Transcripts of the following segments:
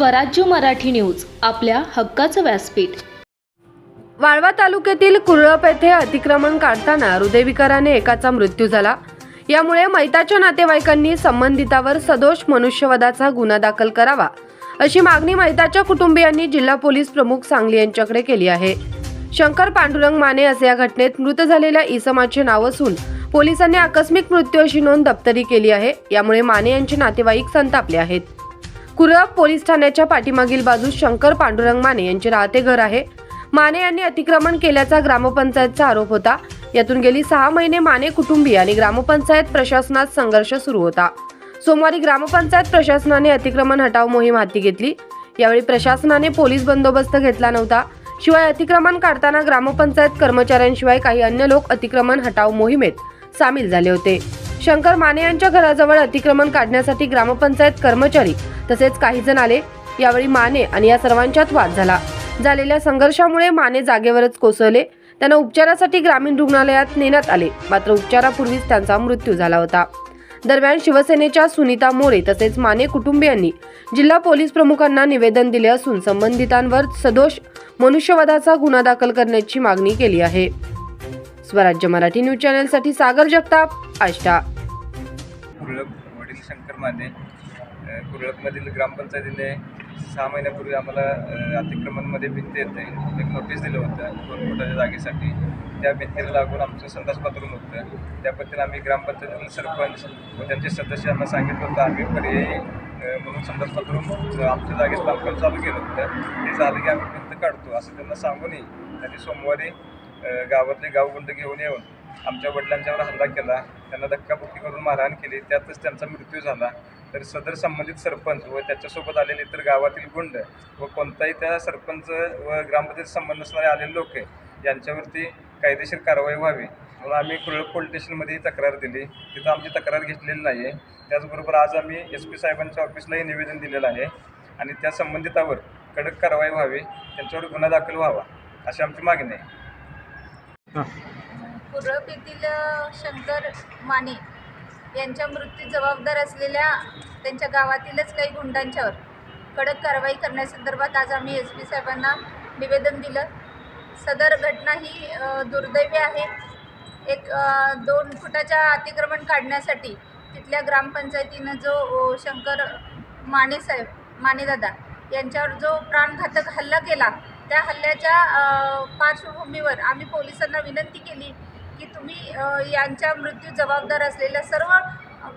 स्वराज्य मराठी न्यूज आपल्या हक्काचं व्यासपीठ. वाळवा तालुक्यातील कुरळप येथे अतिक्रमण काढताना हृदयविकाराने एकाचा मृत्यू झाला. यामुळे मैताच्या नातेवाईकांनी संबंधितावर सदोष मनुष्यवधाचा गुन्हा दाखल करावा अशी मागणी मैताच्या कुटुंबियांनी जिल्हा पोलीस प्रमुख सांगली यांच्याकडे केली आहे. शंकर पांडुरंग माने असे या घटनेत मृत झालेल्या इसमाचे नाव असून पोलिसांनी आकस्मिक मृत्यू अशी नोंद दप्तरी केली आहे. यामुळे माने यांचे नातेवाईक संतापले आहेत. कुरळप पोलीस ठाण्याच्या पाठीमागील बाजूस शंकर पांडुरंग माने यांचे राहते घर आहे. माने यांनी अतिक्रमण केल्याचा ग्रामपंचायतचा आरोप होता. यातून गेली सहा महिने माने कुटुंबीय आणि ग्रामपंचायत प्रशासनात संघर्ष सुरू होता. सोमवारी ग्रामपंचायत प्रशासनाने अतिक्रमण हटाव मोहीम हाती घेतली. यावेळी प्रशासनाने पोलीस बंदोबस्त घेतला नव्हता. शिवाय अतिक्रमण काढताना ग्रामपंचायत कर्मचाऱ्यांशिवाय काही अन्य लोक अतिक्रमण हटाव मोहिमेत सामील झाले होते. शंकर माने यांच्या घराजवळ अतिक्रमण काढण्यासाठी ग्रामपंचायत कर्मचारी तसेच काही जण आले. यावेळी माने आणि या सर्वांच्यात वाद झाला. झालेल्या संघर्षामुळे माने जागेवरच कोसळले. त्यांना उपचारासाठी ग्रामीण रुग्णालयात नेण्यात आले. मात्र उपचारापूर्वीच त्यांचा मृत्यू झाला होता. दरम्यान शिवसेनेच्या सुनीता मोरे तसेच माने कुटुंबियांनी जिल्हा पोलीस प्रमुखांना निवेदन दिले असून संबंधितांवर सदोष मनुष्यवधाचा गुन्हा दाखल करण्याची मागणी केली आहे. स्वराज्य मराठी न्यूज चॅनलसाठी सागर जगताप आष्टा. कुरळप वडील शंकर माने कुरळपमधील ग्रामपंचायतीने सहा महिन्यापूर्वी आम्हाला अतिक्रमणमध्ये भिंत येते. एक नोटीस दिलं होतं दोन फुटाच्या जागेसाठी. त्या भिंतीला लागून आमचं संडास बाथरूम होतं. त्याबद्दल आम्ही ग्रामपंचायतीतील सरपंच व त्यांचे सदस्यांना सांगितलं होतं आम्ही पर्यायी म्हणून संडास बाथरूम आमच्या जागेत बांधकाम चालू केलं होतं. ते झालं की आम्ही भिंत काढतो. असं त्यांना सांगूनही त्यांनी सोमवारी गावातले गावगुंड घेऊन येऊन आमच्या वडिलांच्यावर हल्ला केला त्यांना धक्काबुक्की करून मारहाण केली त्यातच त्यांचा मृत्यू झाला. तर सदर संबंधित सरपंच व त्याच्यासोबत आलेले इतर गावातील गुंड व कोणताही त्या सरपंच व ग्रामपंचायत संबंध असणारे आलेले लोक यांच्यावरती कायदेशीर कारवाई व्हावी. म्हणून आम्ही कुरळ पोलीस स्टेशनमध्ये तक्रार दिली. तिथं आमची तक्रार घेतलेली नाही आहे त्याचबरोबर आज आम्ही एस पी साहेबांच्या ऑफिसलाही निवेदन दिलेलं आहे आणि त्या संबंधितावर कडक कारवाई व्हावी त्यांच्यावर गुन्हा दाखल व्हावा अशी आमची मागणी आहे. कुरळप येथील शंकर माने यांच्या मृत्यू जबाबदार असलेल्या त्यांच्या गावातीलच काही गुंडांच्यावर कडक कारवाई करण्यासंदर्भात आज आम्ही एस पी साहेबांना निवेदन दिलं. सदर घटना ही दुर्दैवी आहे. एक दोन फुटाच्या अतिक्रमण काढण्यासाठी तिथल्या ग्रामपंचायतीनं जो शंकर माने साहेब मानेदादा यांच्यावर जो प्राणघातक हल्ला केला त्या हल्ल्याच्या पार्श्वभूमीवर आम्ही पोलिसांना विनंती केली की तुम्ही यांच्या मृत्यू जबाबदार असलेल्या सर्व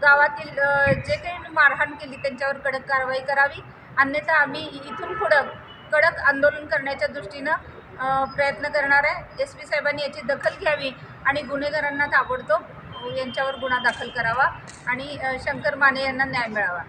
गावातील जे काही मारहाण केली त्यांच्यावर कडक कारवाई करावी. अन्यथा आम्ही इथून पुढं कडक आंदोलन करण्याच्या दृष्टीनं प्रयत्न करणार आहे. एस पी साहेबांनी याची दखल घ्यावी आणि गुन्हेगारांना ताबडतोब यांच्यावर गुन्हा दाखल करावा आणि शंकर माने यांना न्याय मिळावा.